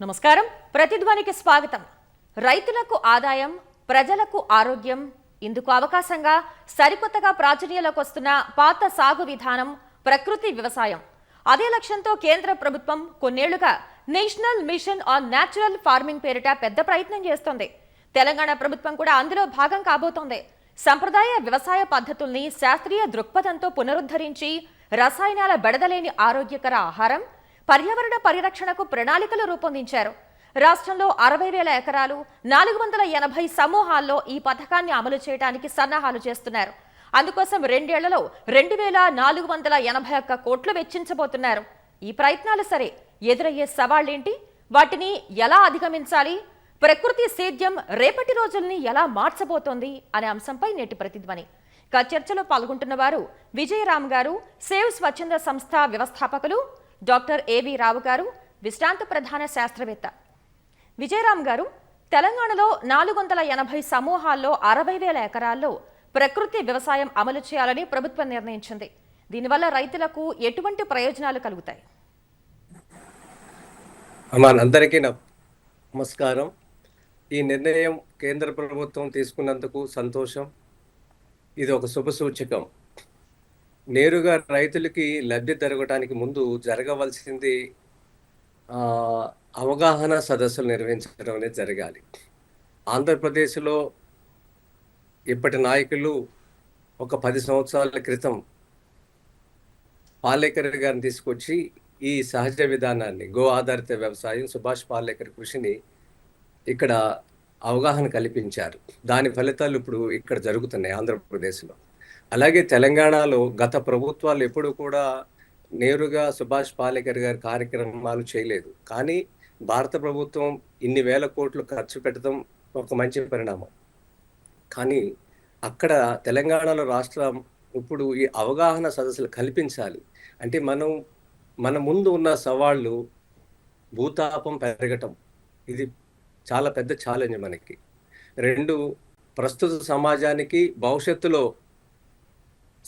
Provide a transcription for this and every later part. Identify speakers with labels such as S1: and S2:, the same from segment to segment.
S1: నమస్కారం. ప్రతిధ్వనికి స్వాగతం. రైతులకు ఆదాయం ప్రజలకు ఆరోగ్యం ఇందుకు అవకాశంగా సరికొత్తగా ప్రాచుర్యంలోకి వస్తున్న పాత సాగు విధానం ప్రకృతి వ్యవసాయం. అదే లక్ష్యంతో కేంద్ర ప్రభుత్వం కొన్నేళ్ళుగా national mission on natural farming పేరిట పెద్ద ప్రయత్నం చేస్తోంది. తెలంగాణ ప్రభుత్వం కూడా అందులో భాగం కాబోతోంది. సంప్రదాయ వ్యవసాయ పద్ధతుల్ని శాస్త్రీయ దృక్పథంతో పునరుద్ధరించి రసాయనాల బెడదలేని ఆరోగ్యకర ఆహారం పర్యావరణ పరిరక్షణకు ప్రణాళికలు రూపొందించారు. రాష్ట్రంలో అరవై వేల ఎకరాలు నాలుగు వందల ఎనభై సమూహాల్లో ఈ పథకాన్ని అమలు చేయడానికి సన్నాహాలు చేస్తున్నారు. అందుకోసం రెండేళ్ళలో రెండు వేల నాలుగు వందల ఎనభై ఒక్క కోట్లు వెచ్చించబోతున్నారు. ఈ ప్రయత్నాలు సరే ఎదురయ్యే సవాళ్ళేంటి? వాటిని ఎలా అధిగమించాలి? ప్రకృతి సేద్యం రేపటి రోజుల్ని ఎలా మార్చబోతోంది అనే అంశంపై నేటి ప్రతిధ్వని. ఇక చర్చలో పాల్గొంటున్న వారు విజయరామ్ గారు సేవ్ స్వచ్ఛంద సంస్థ వ్యవస్థాపకులు డాక్టర్ ఏవి రావు గారు విశ్రాంత ప్రధాన శాస్త్రవేత్త. విజయరామ్ గారు తెలంగాణలో నాలుగు వందల ఎనభై సమూహాల్లో అరవై వేల ఎకరాల్లో ప్రకృతి వ్యవసాయం అమలు చేయాలని ప్రభుత్వం నిర్ణయించింది. దీనివల్ల రైతులకు ఎటువంటి ప్రయోజనాలు కలుగుతాయి?
S2: అందరికీ నమస్కారం. ఈ నిర్ణయం కేంద్ర ప్రభుత్వం తీసుకున్నందుకు సంతోషం. ఇది ఒక శుభ సూచకం. నేరుగా రైతులకి లబ్ధి జరగటానికి ముందు జరగవలసింది అవగాహన సదస్సులు నిర్వహించడం అనేది జరగాలి. ఆంధ్రప్రదేశ్లో ఇప్పటి నాయకులు ఒక పది సంవత్సరాల క్రితం పాలేకర్ గారిని తీసుకొచ్చి ఈ సహజ విధానాన్ని గో ఆధారిత వ్యవసాయం సుభాష్ పాలేకర్ కృషిని ఇక్కడ అవగాహన కల్పించారు. దాని ఫలితాలు ఇప్పుడు ఇక్కడ జరుగుతున్నాయి ఆంధ్రప్రదేశ్లో. అలాగే తెలంగాణలో గత ప్రభుత్వాలు ఎప్పుడు కూడా నేరుగా సుభాష్ పాలేకర్ గారి కార్యక్రమాలు చేయలేదు. కానీ భారత ప్రభుత్వం ఇన్ని వేల కోట్లు ఖర్చు పెట్టడం ఒక మంచి పరిణామం. కానీ అక్కడ తెలంగాణలో రాష్ట్రం ఇప్పుడు ఈ అవగాహన సదస్సులు కల్పించాలి. అంటే మనం మన ముందు ఉన్న సవాళ్ళు భూతాపం పెరగటం. ఇది చాలా పెద్ద ఛాలెంజ్ మనకి. రెండు ప్రస్తుత సమాజానికి భవిష్యత్తులో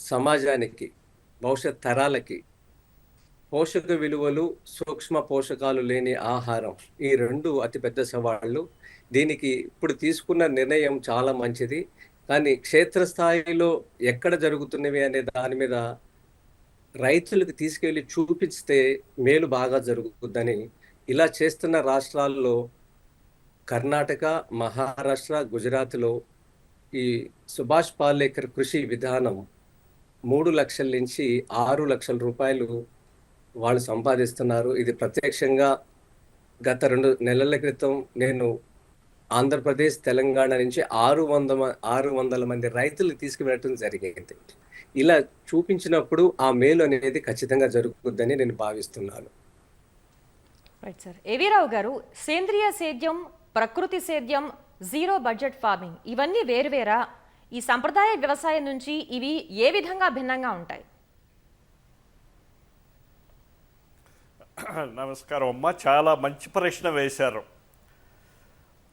S2: సమాజానికి భవిష్యత్ తరాలకి పోషక విలువలు సూక్ష్మ పోషకాలు లేని ఆహారం ఈ రెండు అతిపెద్ద సవాళ్ళు. దీనికి ఇప్పుడు తీసుకున్న నిర్ణయం చాలా మంచిది. కానీ క్షేత్రస్థాయిలో ఎక్కడ జరుగుతున్నవి అనే దాని మీద రైతులకు తీసుకెళ్ళి చూపిస్తే మేలు బాగా జరుగుతుందని ఇలా చేస్తున్న రాష్ట్రాల్లో కర్ణాటక మహారాష్ట్ర గుజరాత్లో ఈ సుభాష్ పాలేకర్ కృషి విధానం మూడు లక్షల నుంచి ఆరు లక్షల రూపాయలు వాళ్ళు సంపాదిస్తున్నారు. ఇది ప్రత్యక్షంగా గత రెండు నెలల క్రితం నేను ఆంధ్రప్రదేశ్ తెలంగాణ నుంచి ఆరు వంద ఆరు వందల మంది రైతులు తీసుకువెళ్ళటం జరిగింది. ఇలా చూపించినప్పుడు ఆ మేలు అనేది ఖచ్చితంగా జరుగుతుందని నేను భావిస్తున్నాను.
S1: రైట్ సార్ రావు గారు సేంద్రియ సేద్యం ప్రకృతి సేద్యం జీరో బడ్జెట్ ఫార్మింగ్ ఇవన్నీ వేరువేరా ఈ సంప్రదాయ వ్యవసాయం నుంచి ఇవి ఏ విధంగా భిన్నంగా ఉంటాయి?
S3: నమస్కారం అమ్మ. చాలా మంచి ప్రశ్న వేశారు.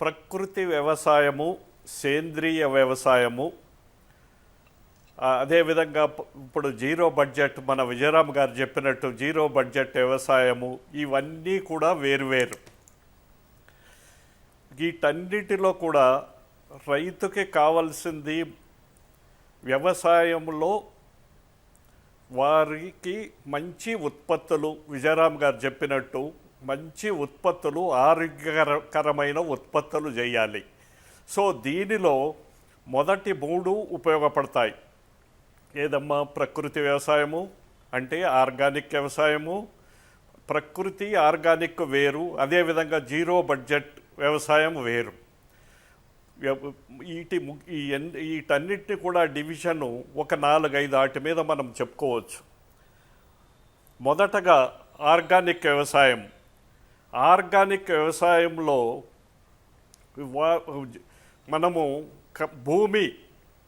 S3: ప్రకృతి వ్యవసాయము సేంద్రియ వ్యవసాయము అదేవిధంగా ఇప్పుడు జీరో బడ్జెట్ మన విజయరామ్ గారు చెప్పినట్టు జీరో బడ్జెట్ వ్యవసాయము ఇవన్నీ కూడా వేరువేరు వీటన్నిటిలో కూడా రైతుకి కావాల్సింది వ్యవసాయంలో వారికి మంచి ఉత్పత్తులు విజయరామ్ గారు చెప్పినట్టు మంచి ఉత్పత్తులు ఆరోగ్యకరమైన ఉత్పత్తులు చేయాలి. సో దీనిలో మొదటి మూడు ఉపయోగపడతాయి. ఏదమ్మా? ప్రకృతి వ్యవసాయము అంటే ఆర్గానిక్ వ్యవసాయము. ప్రకృతి ఆర్గానిక్ వేరు అదేవిధంగా జీరో బడ్జెట్ వ్యవసాయం వేరు. వీటి ఈ ఎన్- వీటన్నిటిని కూడా డివిజను ఒక నాలుగైదు వాటి మీద మనం చెప్పుకోవచ్చు. మొదటగా ఆర్గానిక్ వ్యవసాయం. ఆర్గానిక్ వ్యవసాయంలో మనము క- భూమి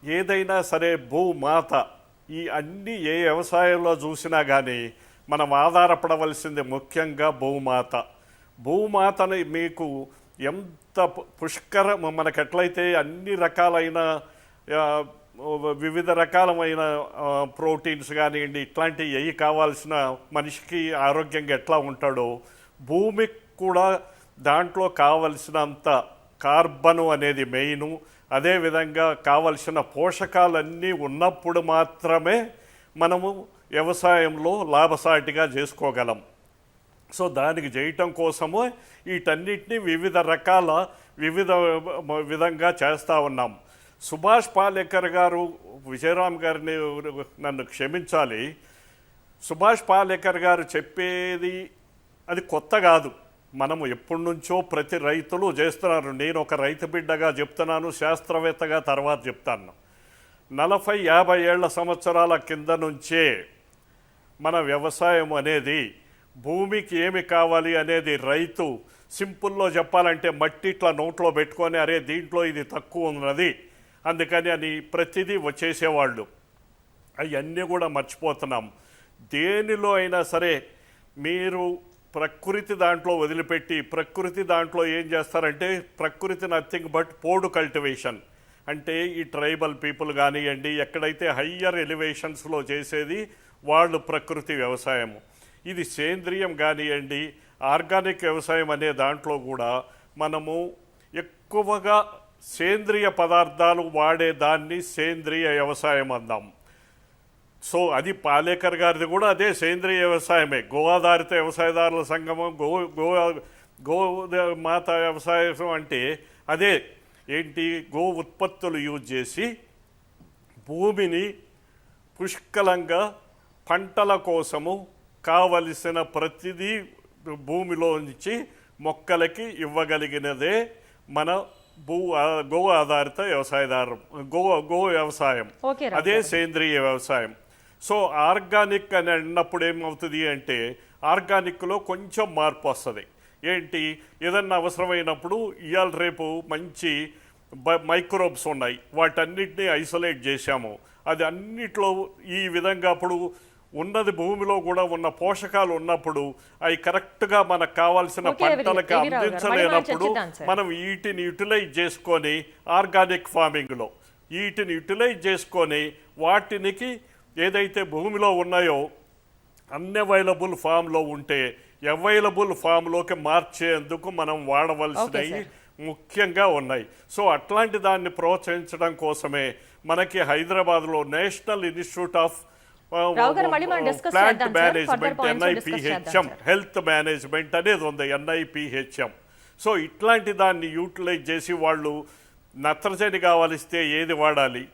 S3: ఏదైనా సరే భూమాత ఈ అన్ని ఏ వ్యవసాయంలో చూసినా కానీ మనం ఆధారపడవలసింది ముఖ్యంగా భూమాత. భూమాతని మీకు ఎంత పుష్కర మనకు ఎట్లయితే అన్ని రకాలైన వివిధ రకాలమైన ప్రోటీన్స్ కానివ్వండి ఇట్లాంటివి ఏవి కావాల్సిన మనిషికి ఆరోగ్యంగా ఎట్లా ఉంటాడో భూమికి కూడా దాంట్లో కావలసినంత కార్బను అనేది మెయిను. అదేవిధంగా కావలసిన పోషకాలన్నీ ఉన్నప్పుడు మాత్రమే మనము వ్యవసాయంలో లాభసాటిగా చేసుకోగలం. సో దానికి చేయటం కోసము వీటన్నిటిని వివిధ రకాల వివిధ విధంగా చేస్తూ ఉన్నాం. సుభాష్ పాలేకర్ గారు విజయరామ్ గారిని నన్ను క్షమించాలి. సుభాష్ పాలేకర్ గారు చెప్పేది అది కొత్త కాదు. మనము ఎప్పటి నుంచో ప్రతి రైతులు చేస్తున్నారు. నేను ఒక రైతు బిడ్డగా చెప్తున్నాను శాస్త్రవేత్తగా తర్వాత చెప్తాను. నలభై యాభై ఏళ్ళ సంవత్సరాల కింద నుంచే మన వ్యవసాయం అనేది భూమికి ఏమి కావాలి అనేది రైతు సింపుల్లో చెప్పాలంటే మట్టి ఇట్లా నోట్లో పెట్టుకొని అరే దీంట్లో ఇది తక్కువ ఉన్నది అందుకని అని ప్రతిదీ వచ్చేసేవాళ్ళు అవన్నీ కూడా మర్చిపోతున్నాం. దేనిలో అయినా సరే మీరు ప్రకృతి దాంట్లో వదిలిపెట్టి ప్రకృతి దాంట్లో ఏం చేస్తారంటే ప్రకృతి నథింగ్ బట్ పోడు కల్టివేషన్. అంటే ఈ ట్రైబల్ పీపుల్ కానివ్వండి ఎక్కడైతే హయ్యర్ ఎలివేషన్స్లో చేసేది వాళ్ళు ప్రకృతి వ్యవసాయము. ఇది సేంద్రియం కానివ్వండి ఆర్గానిక్ వ్యవసాయం అనే దాంట్లో కూడా మనము ఎక్కువగా సేంద్రియ పదార్థాలు వాడే దాన్ని సేంద్రియ వ్యవసాయం అందాం. సో అది పాలేకర్ గారిది కూడా అదే సేంద్రియ వ్యవసాయమే. గో ఆధారిత వ్యవసాయదారుల సంఘము గో గో గో మాత వ్యవసాయం అంటే అదే ఏంటి గో ఉత్పత్తులు యూజ్ చేసి భూమిని పుష్కలంగా పంటల కోసము కావలసిన ప్రతిదీ భూమిలో నుంచి మొక్కలకి ఇవ్వగలిగినదే మన భూ గో ఆధారిత వ్యవసాయదారు గో గో వ్యవసాయం. అదే సేంద్రియ వ్యవసాయం. సో ఆర్గానిక్ అని అన్నప్పుడు ఏమవుతుంది అంటే ఆర్గానిక్లో కొంచెం మార్పు వస్తుంది. ఏంటి? ఏదన్నా అవసరమైనప్పుడు ఇవాళ రేపు మంచి మైక్రోబ్స్ ఉన్నాయి. వాటన్నిటిని ఐసోలేట్ చేశాము. అది అన్నిట్లో ఈ విధంగా అప్పుడు ఉన్నది భూమిలో కూడా ఉన్న పోషకాలు ఉన్నప్పుడు అవి కరెక్ట్గా మనకు కావాల్సిన పంటలకు అందించలేనప్పుడు. మనం వీటిని యూటిలైజ్ చేసుకొని ఆర్గానిక్ ఫార్మింగ్లో వీటిని యూటిలైజ్ చేసుకొని వాటినికి ఏదైతే భూమిలో ఉన్నాయో అన్అవైలబుల్ ఫామ్లో ఉంటే అవైలబుల్ ఫామ్లోకి మార్చేందుకు మనం వాడవలసినవి ముఖ్యంగా ఉన్నాయి. సో అట్లాంటి దాన్ని ప్రోత్సహించడం కోసమే మనకి హైదరాబాద్లో national institute of plant management NIPHM. Health management అనేది ఉంది ఎన్ఐపిహెచ్ఎం సో ఇట్లాంటి దాన్ని యూటిలైజ్ చేసి వాళ్ళు నత్రజని కావలిస్తే ఏది వాడాలి?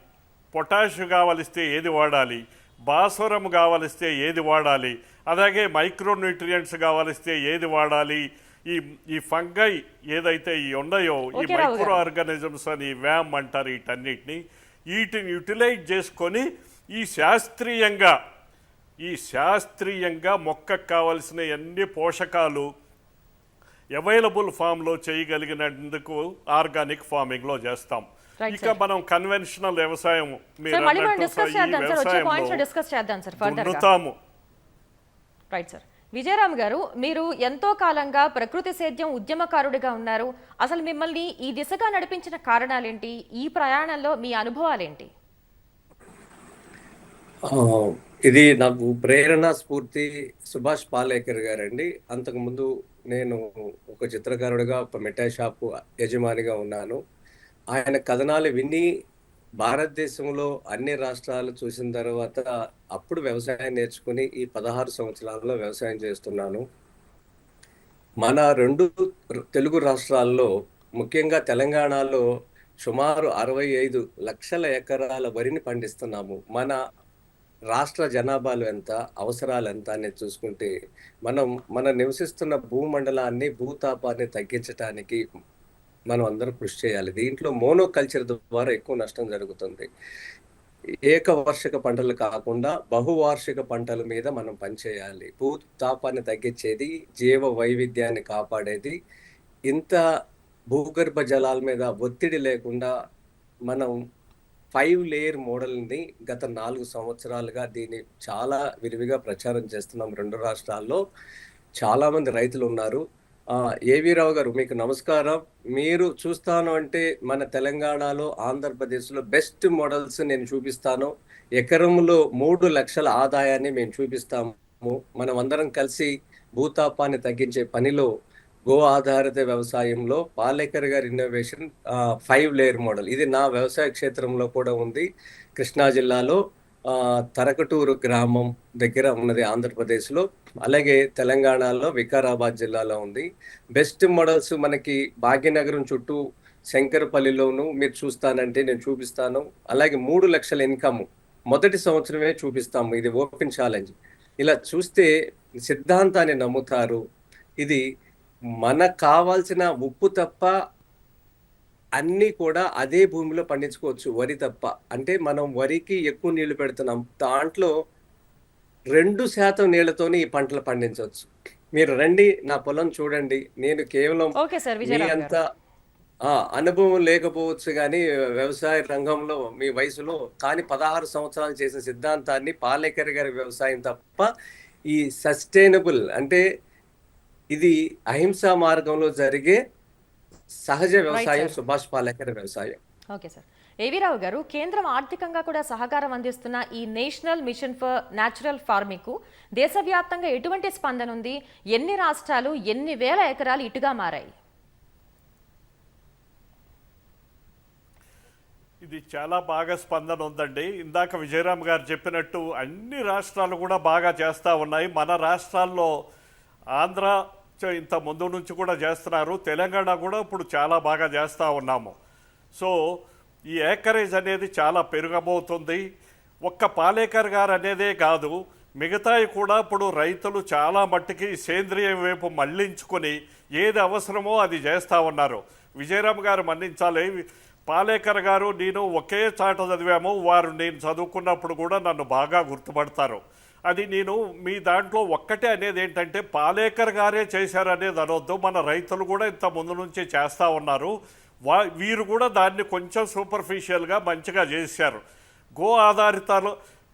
S3: పొటాష్ కావలిస్తే ఏది వాడాలి? భాస్వరం కావలిస్తే ఏది వాడాలి? అలాగే మైక్రోన్యూట్రియంట్స్ కావలిస్తే ఏది వాడాలి? ఈ ఈ ఫంగై ఏదైతే ఈ ఉన్నాయో ఈ. మైక్రో ఆర్గానిజమ్స్ అని వ్యామ్ అంటారు వీటన్నిటిని వీటిని యూటిలైజ్ చేసుకొని ఈ శాస్త్రీయంగా ఈ శాస్త్రీయంగా మొక్కకు కావలసిన అన్ని పోషకాలు అవైలబుల్ ఫామ్లో చేయగలిగినందుకు ఆర్గానిక్ ఫార్మింగ్లో చేస్తాం. ఇక మనం కన్వెన్షనల్ వ్యవసాయం మీరు
S1: రైట్ సార్ విజయరామ్ గారు మీరు ఎంతో కాలంగా ప్రకృతి సేద్యం ఉద్యమకారుడిగా ఉన్నారు. అసలు మిమ్మల్ని ఈ దిశగా నడిపించిన కారణాలేంటి? ఈ ప్రయాణంలో మీ అనుభవాలేంటి?
S2: ఇది నాకు ప్రేరణ స్ఫూర్తి సుభాష్ పాలేకర్ గారండి. అంతకుముందు నేను ఒక చిత్రకారుడిగా ఒక మిఠాయి షాపు యజమానిగా ఉన్నాను. ఆయన కథనాలు విని భారతదేశంలో అన్ని రాష్ట్రాలు చూసిన తర్వాత అప్పుడు వ్యవసాయం నేర్చుకుని ఈ పదహారు సంవత్సరాల్లో వ్యవసాయం చేస్తున్నాను. మన రెండు తెలుగు రాష్ట్రాల్లో ముఖ్యంగా తెలంగాణలో సుమారు అరవై ఐదు లక్షల ఎకరాల వరిని పండిస్తున్నాము. మన రాష్ట్ర జనాభాలు ఎంత అవసరాలు ఎంత అనేది చూసుకుంటే మనం మనం నివసిస్తున్న భూమండలాన్ని భూతాపాన్ని తగ్గించడానికి మనం అందరం కృషి చేయాలి. దీంట్లో మోనోకల్చర్ ద్వారా ఎక్కువ నష్టం జరుగుతుంది. ఏకవార్షిక పంటలు కాకుండా బహువార్షిక పంటల మీద మనం పనిచేయాలి. భూతాపాన్ని తగ్గించేది జీవ వైవిధ్యాన్ని కాపాడేది. ఇంత భూగర్భ జలాల మీద ఒత్తిడి లేకుండా మనం ఫైవ్ లేయర్ మోడల్ని గత నాలుగు సంవత్సరాలుగా దీన్ని చాలా విరివిగా ప్రచారం చేస్తున్నాం రెండు రాష్ట్రాల్లో. చాలామంది రైతులు ఉన్నారు. ఏవి రావు గారు మీకు నమస్కారం. మీరు చూస్తాను అంటే మన తెలంగాణలో ఆంధ్రప్రదేశ్లో బెస్ట్ మోడల్స్ నేను చూపిస్తాను. ఎకరంలో మూడు లక్షల ఆదాయాన్ని మేము చూపిస్తాము. మనం అందరం కలిసి భూతాపాన్ని తగ్గించే పనిలో గో ఆధారిత వ్యవసాయంలో పాలేకర్ గారి ఇన్నోవేషన్ ఫైవ్ లేయర్ మోడల్ ఇది నా వ్యవసాయ క్షేత్రంలో కూడా ఉంది. కృష్ణా జిల్లాలో తరకటూరు గ్రామం దగ్గర ఉన్నది ఆంధ్రప్రదేశ్లో. అలాగే తెలంగాణలో వికారాబాద్ జిల్లాలో ఉంది. బెస్ట్ మోడల్స్ మనకి భాగ్యనగరం చుట్టూ శంకరపల్లిలోను మీరు చూస్తానంటే నేను చూపిస్తాను. అలాగే మూడు లక్షల ఇన్కమ్ మొదటి సంవత్సరమే చూపిస్తాము. ఇది ఓపెన్ ఛాలెంజ్ ఇలా చూస్తే సిద్ధాంతాన్ని నమ్ముతారు. ఇది మనకు కావాల్సిన ఉప్పు తప్ప అన్నీ కూడా అదే భూమిలో పండించుకోవచ్చు వరి తప్ప. అంటే మనం వరికి ఎక్కువ నీళ్ళు పెడుతున్నాం. దాంట్లో రెండు శాతం నీళ్ళతోనే ఈ పంటలు పండించవచ్చు. మీరు రండి నా పొలం చూడండి. నేను కేవలం మీ అంత అనుభవం లేకపోవచ్చు కానీ వ్యవసాయ రంగంలో మీ వయసులో కానీ పదహారు సంవత్సరాలు చేసిన సిద్ధాంతాన్ని పాలేకర్ గారి వ్యవసాయం తప్ప ఈ సస్టైనబుల్ అంటే ఇది అహింసా మార్గంలో జరిగే సహజ వ్యవసాయం. సుభాష్ పాలేకర్ వ్యవసాయం.
S1: ఓకే సార్ ఏవి రావు గారు కేంద్రం ఆర్థికంగా కూడా సహకారం అందిస్తున్న ఈ నేషనల్ మిషన్ ఫర్ న్యాచురల్ ఫార్మింగ్కు దేశవ్యాప్తంగా ఎటువంటి స్పందన ఉంది? ఎన్ని రాష్ట్రాలు ఎన్ని వేల ఎకరాలు ఇటుగా మారాయి?
S3: ఇది చాలా బాగా స్పందన ఉందండి. ఇందాక విజయరామ్ గారు చెప్పినట్టు అన్ని రాష్ట్రాలు కూడా బాగా చేస్తూ ఉన్నాయి. మన రాష్ట్రాల్లో ఆంధ్ర ఇంత ముందు నుంచి కూడా చేస్తున్నారు. తెలంగాణ కూడా ఇప్పుడు చాలా బాగా చేస్తూ ఉన్నాము. సో ఈ ఏకరేజ్ అనేది చాలా పెరగబోతుంది. ఒక్క పాలేకర్ గారు అనేదే కాదు మిగతాయి కూడా ఇప్పుడు రైతులు చాలా మట్టుకి సేంద్రియం వైపు మళ్ళించుకొని ఏది అవసరమో అది చేస్తూ ఉన్నారు. విజయరామ్ గారు మన్నించాలి. పాలేకర్ గారు నేను ఒకే చాట చదివాము. వారు నేను చదువుకున్నప్పుడు కూడా నన్ను బాగా గుర్తుపడతారు. అది నేను మీ దాంట్లో ఒక్కటే అనేది ఏంటంటే పాలేకర్ గారే చేశారనేది అనొద్దు. మన రైతులు కూడా ఇంత ముందు నుంచి చేస్తూ ఉన్నారు. వా వీరు కూడా దాన్ని కొంచెం సూపర్ఫిషియల్గా మంచిగా చేశారు. గో ఆధారిత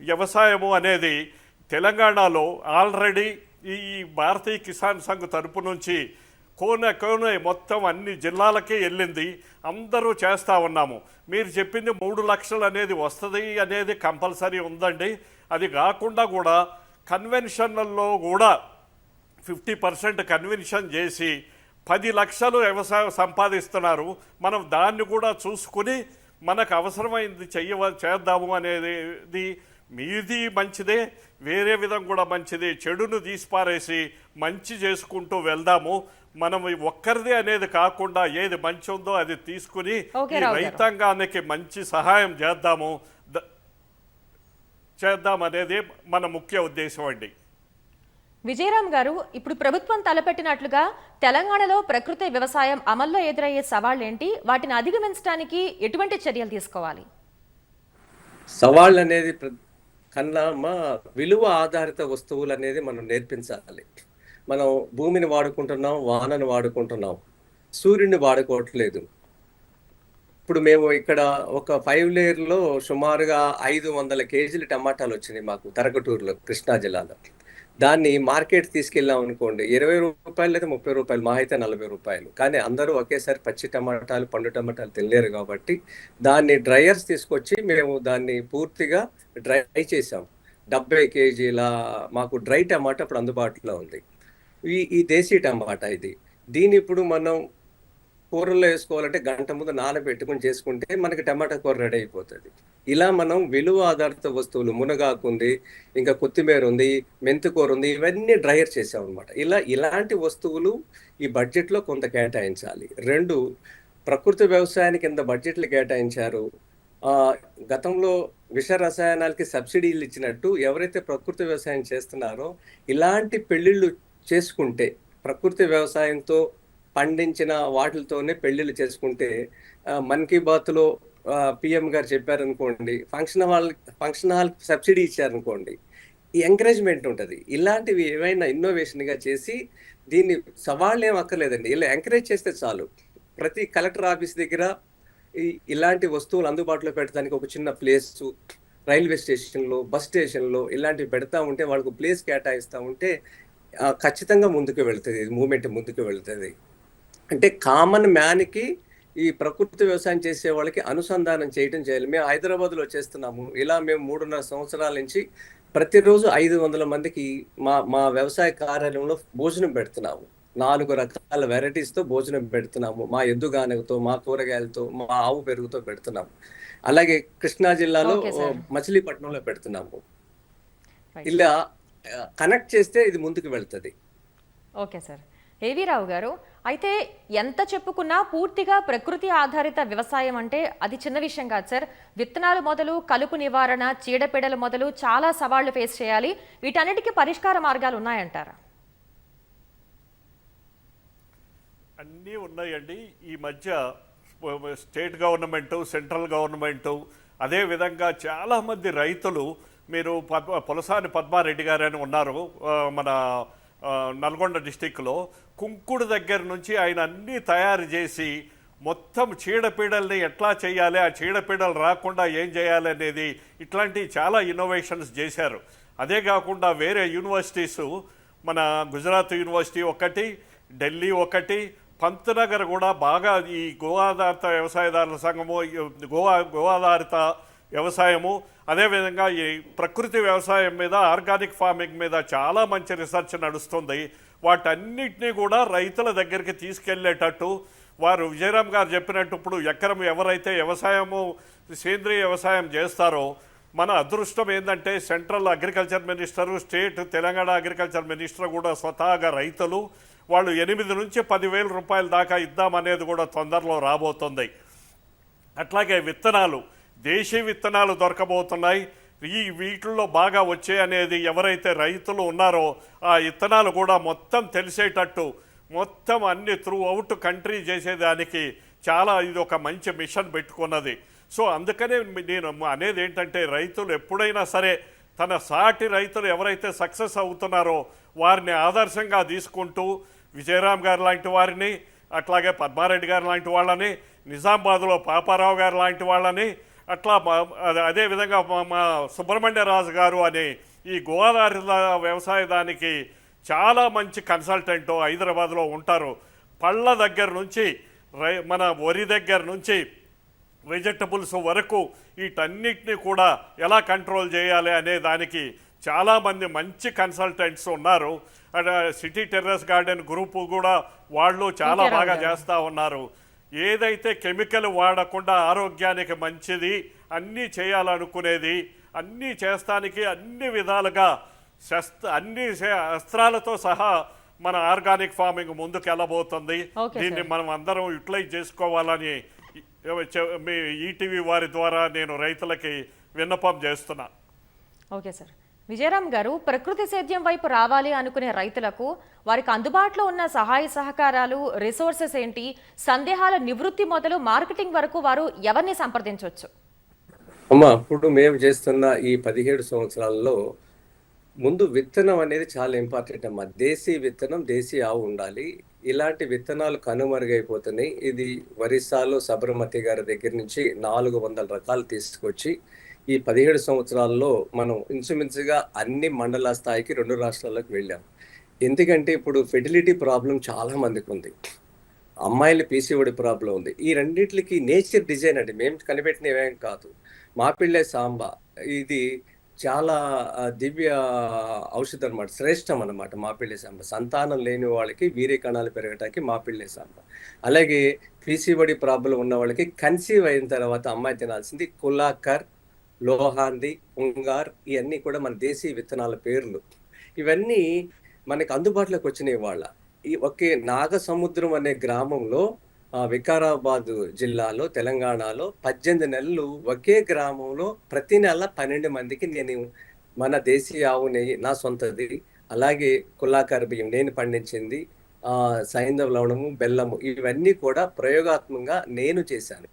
S3: వ్యవసాయము అనేది తెలంగాణలో ఆల్రెడీ ఈ భారతీయ కిసాన్ సంఘ్ తరపు నుంచి కోన కోన మొత్తం అన్ని జిల్లాలకే వెళ్ళింది. అందరూ చేస్తూ ఉన్నాము. మీరు చెప్పింది మూడు లక్షలు అనేది వస్తుంది అనేది కంపల్సరీ ఉందండి. అది కాకుండా కూడా కన్వెన్షన్లలో కూడా ఫిఫ్టీ పర్సెంట్ కన్వెన్షన్ చేసి పది లక్షలు వ్యవసాయం సంపాదిస్తున్నారు. మనం దాన్ని కూడా చూసుకుని మనకు అవసరమైంది చెయ్య చేద్దాము అనేది మీది మంచిదే. వేరే విధం కూడా మంచిది. చెడును తీసిపారేసి మంచి చేసుకుంటూ వెళ్దాము. మనం ఒక్కరిదే అనేది కాకుండా ఏది మంచి ఉందో అది తీసుకుని ఈ. రైతాంగానికి మంచి సహాయం చేద్దాము. చేద్దాం అనేది మన ముఖ్య ఉద్దేశం అండి.
S1: విజయరామ్ గారు ఇప్పుడు ప్రభుత్వం తలపెట్టినట్లుగా తెలంగాణలో ప్రకృతి వ్యవసాయం అమల్లో ఎదురయ్యే సవాళ్ళేంటి? వాటిని అధిగమించడానికి ఎటువంటి చర్యలు తీసుకోవాలి?
S2: సవాళ్ళు అనేది కన్నా మా విలువ ఆధారిత వస్తువులు అనేది మనం నేర్పించాలి. మనం భూమిని వాడుకుంటున్నాం వానని వాడుకుంటున్నాం. సూర్యుడిని వాడుకోవట్లేదు. ఇప్పుడు మేము ఇక్కడ ఒక ఫైవ్ లేయర్లో సుమారుగా ఐదు వందల కేజీలు టమాటాలు వచ్చినాయి మాకు తరకటూరులో కృష్ణా జిల్లాలో. దాన్ని మార్కెట్ తీసుకెళ్ళాం అనుకోండి ఇరవై రూపాయలు లేదా ముప్పై రూపాయలు మా అయితే నలభై రూపాయలు. కానీ అందరూ ఒకేసారి పచ్చి టమాటాలు పండు టమాటాలు తినలేరు కాబట్టి దాన్ని డ్రైయర్స్ తీసుకొచ్చి మేము దాన్ని పూర్తిగా డ్రై చేసాం డెబ్బై కేజీల మాకు డ్రై టమాటా అప్పుడు అందుబాటులో ఉంది. ఈ ఈ దేశీ టమాటా ఇది. దీన్ని ఇప్పుడు మనం కూరల్లో వేసుకోవాలంటే గంట ముందు నానబెట్టుకుని చేసుకుంటే మనకి టమాటా కూర రెడీ అయిపోతుంది. ఇలా మనం విలువ ఆధారిత వస్తువులు మునగాకు ఉంది ఇంకా కొత్తిమీర ఉంది మెంతికూర ఉంది ఇవన్నీ డ్రైయర్ చేసాం అనమాట ఇలా ఇలాంటి వస్తువులు ఈ బడ్జెట్లో కొంత కేటాయించాలి. రెండు ప్రకృతి వ్యవసాయానికి ఇంత బడ్జెట్లు కేటాయించారు. గతంలో విష రసాయనాలకి సబ్సిడీలు ఇచ్చినట్టు ఎవరైతే ప్రకృతి వ్యవసాయం చేస్తున్నారో ఇలాంటి పెళ్ళిళ్ళు చేసుకుంటే ప్రకృతి వ్యవసాయంతో పండించిన వాటితోనే పెళ్ళిళ్ళు చేసుకుంటే మన్ కీ బాత్లో పిఎం గారు చెప్పారనుకోండి function hall function hall subsidy ఇచ్చారనుకోండి ఈ ఎంకరేజ్మెంట్ ఉంటుంది. ఇలాంటివి ఏమైనా ఇన్నోవేషన్గా చేసి దీన్ని సవాళ్ళు ఏం అక్కర్లేదండి. ఇలా ఎంకరేజ్ చేస్తే చాలు. ప్రతి కలెక్టర్ ఆఫీస్ దగ్గర ఇలాంటి వస్తువులు అందుబాటులో పెట్టడానికి ఒక చిన్న ప్లేస్ రైల్వే స్టేషన్లో బస్ స్టేషన్లో ఇలాంటివి పెడతా ఉంటే వాళ్ళకు ప్లేస్ కేటాయిస్తూ ఉంటే ఖచ్చితంగా ముందుకు వెళ్తుంది. మూమెంట్ ముందుకు వెళ్తుంది. అంటే కామన్ మ్యాన్కి ఈ ప్రకృతి వ్యవసాయం చేసే వాళ్ళకి అనుసంధానం చేయడం చేయాలి. మేము హైదరాబాద్లో చేస్తున్నాము ఇలా మేము మూడున్నర సంవత్సరాల నుంచి ప్రతిరోజు ఐదు వందల మందికి మా మా వ్యవసాయ కార్యాలయంలో భోజనం పెడుతున్నాము. నాలుగు రకాల varieties తో భోజనం పెడుతున్నాము. మా ఎద్దుగానగతో మా కూరగాయలతో మా ఆవు పెరుగుతో పెడుతున్నాము. అలాగే కృష్ణా జిల్లాలో. మచిలీపట్నంలో పెడుతున్నాము. ఇలా కనెక్ట్ చేస్తే ఇది ముందుకు వెళ్తది.
S1: Okay sir. A V Rao గారు అయితే ఎంత చెప్పుకున్నా పూర్తిగా ప్రకృతి ఆధారిత వ్యవసాయం అంటే అది చిన్న విషయం కాదు సార్. విత్తనాలు మొదలు కలుపు నివారణ చీడపీడల మొదలు చాలా సవాళ్ళు ఫేస్ చేయాలి. వీటన్నిటికీ పరిష్కార మార్గాలు ఉన్నాయంటారా?
S3: అన్నీ ఉన్నాయండి. ఈ మధ్య స్టేట్ గవర్నమెంటు సెంట్రల్ గవర్నమెంటు అదేవిధంగా చాలామంది రైతులు మీరు పద్మ పొలసాని పద్మారెడ్డి గారు అని ఉన్నారు మన నల్గొండ డిస్టిక్లో. కుంకుడు దగ్గర నుంచి ఆయన అన్నీ తయారు చేసి మొత్తం చీడపీడల్ని ఎట్లా చేయాలి ఆ చీడపీడలు రాకుండా ఏం చేయాలి అనేది ఇట్లాంటి చాలా ఇన్నోవేషన్స్ చేశారు. అదే కాకుండా వేరే యూనివర్సిటీస్ మన గుజరాత్ యూనివర్సిటీ ఒకటి ఢిల్లీ ఒకటి పంతనగర్ కూడా బాగా ఈ గోవాధారిత వ్యవసాయదారుల సంఘము గోవా గోవాధారిత వ్యవసాయము అదేవిధంగా ఈ ప్రకృతి వ్యవసాయం మీద ఆర్గానిక్ ఫార్మింగ్ మీద చాలా మంచి రీసెర్చ్ నడుస్తుంది. వాటన్నిటినీ కూడా రైతుల దగ్గరికి తీసుకెళ్ళేటట్టు వారు విజయరామ్ గారు చెప్పినట్టు ఇప్పుడు ఎకరం ఎవరైతే వ్యవసాయము సేంద్రియ వ్యవసాయం చేస్తారో మన అదృష్టం ఏంటంటే central agriculture minister state Telangana agriculture minister కూడా స్వతహాగా రైతులు. వాళ్ళు ఎనిమిది నుంచి పదివేల రూపాయల దాకా ఇద్దామనేది కూడా తొందరలో రాబోతుంది. అట్లాగే విత్తనాలు. దేశీ విత్తనాలు దొరకబోతున్నాయి. ఈ వీటిల్లో బాగా వచ్చే అనేది ఎవరైతే రైతులు ఉన్నారో ఆ విత్తనాలు కూడా మొత్తం తెలిసేటట్టు మొత్తం అన్ని త్రూ అవుట్ కంట్రీ చేసేదానికి చాలా ఇది ఒక మంచి మిషన్ పెట్టుకున్నది. సో అందుకనే నేను అనేది ఏంటంటే రైతులు ఎప్పుడైనా సరే తన సాటి రైతులు ఎవరైతే సక్సెస్ అవుతున్నారో వారిని ఆదర్శంగా తీసుకుంటూ విజయరామ్ గారు లాంటి వారిని అట్లాగే పద్మారెడ్డి గారు లాంటి వాళ్ళని నిజామాబాద్లో పాపారావు గారు లాంటి వాళ్ళని అట్లా మా- అదే- అదే విధంగా మా- మా సుబ్రహ్మణ్యరాజు గారు అని ఈ గోదావరి వ్యవసాయ దానికి చాలా మంచి కన్సల్టెంట్ హైదరాబాద్లో ఉంటారు. పళ్ళ దగ్గర నుంచి రై మన వరి దగ్గర నుంచి వెజిటబుల్స్ వరకు వీటన్నిటిని కూడా ఎలా కంట్రోల్ చేయాలి అనే దానికి చాలామంది మంచి కన్సల్టెంట్స్ ఉన్నారు. And city terrace garden group కూడా వాళ్ళు చాలా బాగా. చేస్తూ ఉన్నారు. ఏదైతే కెమికల్ వాడకుండా ఆరోగ్యానికి మంచిది అన్నీ చేయాలనుకునేది అన్నీ చేస్తానికి అన్ని విధాలుగా శస్త్ర అన్ని అస్త్రాలతో సహా మన ఆర్గానిక్ ఫార్మింగ్ ముందుకు వెళ్ళబోతుంది దీన్ని. మనం అందరం యూటిలైజ్ చేసుకోవాలని మీ ఈటీవీ వారి ద్వారా నేను రైతులకి విన్నపం చేస్తున్నా.
S1: Okay sir. విజయరామ్ గారు ప్రకృతి సేద్యం వైపు రావాలి అనుకునే రైతులకు వారికి అందుబాటులో ఉన్న సహాయ సహకారాలు రిసోర్సెస్ ఏంటి సందేహాల నివృత్తి మొదలు మార్కెటింగ్ వరకు వారు ఎవరిని సంప్రదించవచ్చు?
S2: అమ్మా ఇప్పుడు మేము చేస్తున్న ఈ పదిహేడు సంవత్సరాల్లో ముందు విత్తనం అనేది చాలా ఇంపార్టెంట్ అమ్మా. దేశీ విత్తనం దేశీ ఆవు ఉండాలి. ఇలాంటి విత్తనాలు కనుమరుగైపోతున్నాయి. ఇది ఒరిస్సాలో సబర్మతి గారి దగ్గర నుంచి నాలుగు వందల రకాలు తీసుకొచ్చి ఈ పదిహేడు సంవత్సరాల్లో మనం ఇంచుమించుగా అన్ని మండల స్థాయికి రెండు రాష్ట్రాలకు వెళ్ళాం. ఎందుకంటే ఇప్పుడు ఫెర్టిలిటీ ప్రాబ్లం చాలా మందికి ఉంది. అమ్మాయిలు పీసీఓడి ప్రాబ్లం ఉంది. ఈ రెండింటికి నేచర్ డిజైన్ అండి. మేము కనిపెట్టినవేం కాదు. మాపిళ్ళే సాంబ. ఇది చాలా దివ్య ఔషధం అనమాట శ్రేష్టం అనమాట మాపిళ్ళే సాంబ. సంతానం లేని వాళ్ళకి వీరే కణాలు పెరగటానికి మాపిళ్ళే సాంబ. అలాగే పీసీబడి ప్రాబ్లం ఉన్న వాళ్ళకి కన్సీవ్ అయిన తర్వాత అమ్మాయి తినాల్సింది కులాకర్ లోహాంది ఉంగార్ ఇవన్నీ కూడా మన దేశీయ విత్తనాల పేర్లు. ఇవన్నీ మనకు అందుబాటులోకి వచ్చినాయి వాళ్ళ ఈ ఒకే నాగసముద్రం అనే గ్రామంలో వికారాబాద్ జిల్లాలో తెలంగాణలో పద్దెనిమిది నెలలు ఒకే గ్రామంలో ప్రతి నెల పన్నెండు మందికి నేను మన దేశీయ ఆవు నెయ్యి నా సొంతది. అలాగే కుల్లాకార బియ్యం నేను పండించింది ఆ సైంధవ లవణము బెల్లము ఇవన్నీ కూడా ప్రయోగాత్మకంగా నేను చేశాను.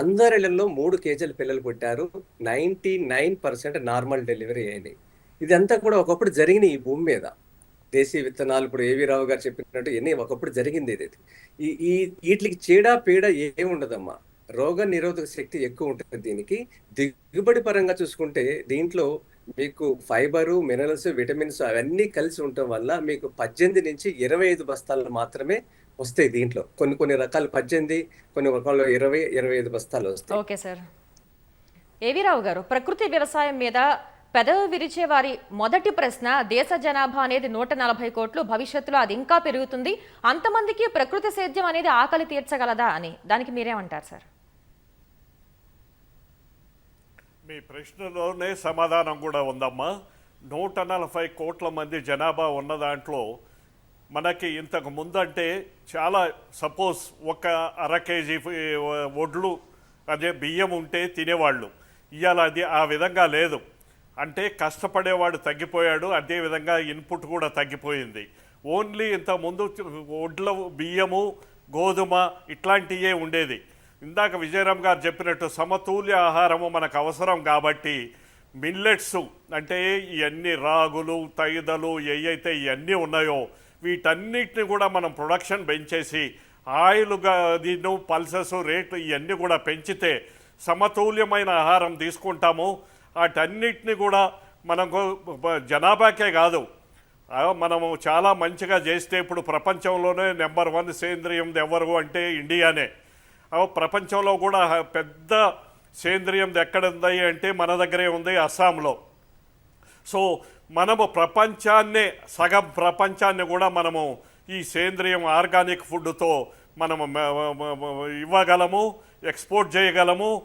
S2: అందరిలో మూడు కేజీల పిల్లలు పుట్టారు. Ninety nine percent normal delivery అయినాయి ఇదంతా కూడా ఒకప్పుడు జరిగిన ఈ భూమి మీద. దేశీయ విత్తనాలు ఇప్పుడు ఏవి రావు గారు చెప్పినట్టు ఎన్ని ఒకప్పుడు జరిగింది ఇది. ఈ ఈ వీటికి చీడ పీడ ఏమి ఉండదమ్మా. రోగ నిరోధక శక్తి ఎక్కువ ఉంటుంది దీనికి. దిగుబడి పరంగా చూసుకుంటే దీంట్లో మీకు ఫైబరు మినరల్స్ విటమిన్స్ అవన్నీ కలిసి ఉండటం వల్ల మీకు పద్దెనిమిది నుంచి ఇరవై ఐదు బస్తాలు మాత్రమే వస్తాయి దీంట్లో. కొన్ని కొన్ని రకాలు పద్దెనిమిది కొన్ని రకాలు ఇరవై ఇరవై ఐదు బస్తాలు వస్తాయి.
S1: Okay sir. A V Rao గారు ప్రకృతి వ్యవసాయం మీద పెదవి విరిచే వారి మొదటి ప్రశ్న దేశ జనాభా అనేది నూట నలభై కోట్లు భవిష్యత్తులో అది ఇంకా పెరుగుతుంది అంతమందికి ప్రకృతి సేద్యం అనేది ఆకలి తీర్చగలదా అని. దానికి మీరేమంటారు సార్?
S3: మీ ప్రశ్నలోనే సమాధానం కూడా ఉందమ్మా. నూట నలభై కోట్ల మంది జనాభా ఉన్న దాంట్లో మనకి ఇంతకు ముందంటే చాలా సపోజ్ ఒక అర కేజీ వడ్లు అదే బియ్యం ఉంటే తినేవాళ్ళు. ఇవాళ అది ఆ విధంగా లేదు. అంటే కష్టపడేవాడు తగ్గిపోయాడు అదేవిధంగా ఇన్పుట్ కూడా తగ్గిపోయింది. ఓన్లీ ఇంతకుముందు వడ్ల బియ్యము గోధుమ ఇట్లాంటివే ఉండేది. ఇందాక విజయరామ్ గారు చెప్పినట్టు సమతుల్య ఆహారము మనకు అవసరం కాబట్టి మిల్లెట్స్ అంటే ఇవన్నీ రాగులు తైదలు ఏవైతే ఇవన్నీ ఉన్నాయో వీటన్నిటిని కూడా మనం ప్రొడక్షన్ పెంచేసి ఆయిల్గా దీన్ని పల్సెస్ రేట్లు ఇవన్నీ కూడా పెంచితే సమతుల్యమైన ఆహారం తీసుకుంటాము. వాటన్నిటిని కూడా మనకు జనాభాకే కాదు. మనము చాలా మంచిగా చేస్తే ఇప్పుడు ప్రపంచంలోనే నెంబర్ వన్ సేంద్రియం ఎవరు అంటే ఇండియానే. ప్రపంచంలో కూడా పెద్ద సేంద్రియం ఎక్కడ ఉంది అంటే మన దగ్గరే ఉంది అస్సాంలో. సో మనము ప్రపంచాన్నే సగం ప్రపంచాన్ని కూడా మనము ఈ సేంద్రియం ఆర్గానిక్ ఫుడ్తో మనము ఇవ్వగలము ఎక్స్పోర్ట్ చేయగలము.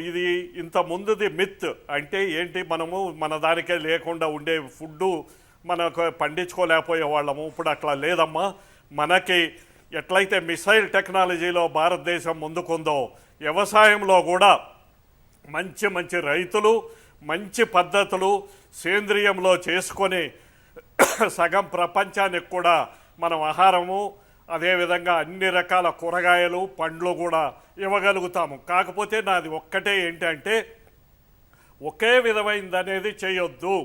S3: ఇది ఇంత ముందుది మిత్ అంటే ఏంటి? మనము మన దానికే లేకుండా ఉండే ఫుడ్డు మనకు పండించుకోలేకపోయే వాళ్ళము. ఇప్పుడు అట్లా లేదమ్మా. మనకి ఎట్లయితే మిసైల్ టెక్నాలజీలో భారతదేశం ముందుకుందో వ్యవసాయంలో కూడా మంచి మంచి రైతులు మంచి పద్ధతులు సేంద్రియంలో చేసుకొని సగం ప్రపంచానికి కూడా మనం ఆహారము అదేవిధంగా అన్ని రకాల కూరగాయలు పండ్లు కూడా ఇవ్వగలుగుతాము. కాకపోతే నాది ఒక్కటే ఏంటంటే ఒకే విధమైనది అనేది చేయొద్దు.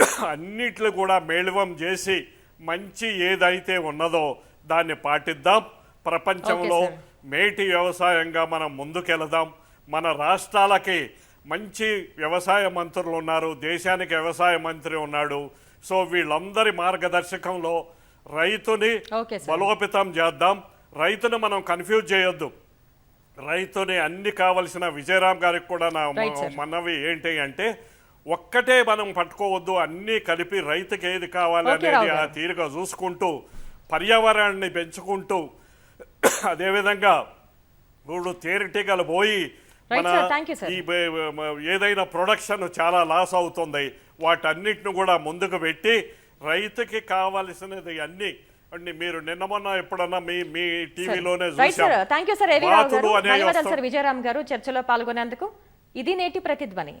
S3: అన్నిట్లు కూడా మేళవం చేసి మంచి ఏదైతే ఉన్నదో దాన్ని పాటిద్దాం. ప్రపంచంలో. మేటి వ్యవసాయంగా మనం ముందుకెళదాం. మన రాష్ట్రాలకి మంచి వ్యవసాయ మంత్రులు ఉన్నారు దేశానికి వ్యవసాయ మంత్రి ఉన్నాడు సో వీళ్ళందరి మార్గదర్శకంలో రైతుని. బలోపేతం చేద్దాం రైతును మనం కన్ఫ్యూజ్ చేయొద్దు రైతుని అన్ని కావలసిన విజయరామ్ గారికి కూడా నా. మనవి ఏంటి అంటే ఒక్కటే మనం పట్టుకోవద్దు అన్నీ కలిపి రైతుకి ఏది కావాలి
S1: Okay,
S3: అనేది
S1: రావు
S3: ఆ. తీరుగా చూసుకుంటూ పర్యావరణాన్ని పెంచుకుంటూ అదేవిధంగా ఇప్పుడు తేనెటీగలు పోయి ఈ ఏదైనా ప్రొడక్షన్ చాలా లాస్ అవుతుంది. వాటన్నిటిని కూడా ముందుకు పెట్టి రైతుకి కావలసినది అన్ని. అండి మీరు నిన్న మొన్న ఎప్పుడన్నా మీ మీ టీవీలోనే
S1: థ్యాంక్ యూ. సార్ విజయరామ్ గారు చర్చలో పాల్గొనేందుకు. ఇది నేటి ప్రతిధ్వని.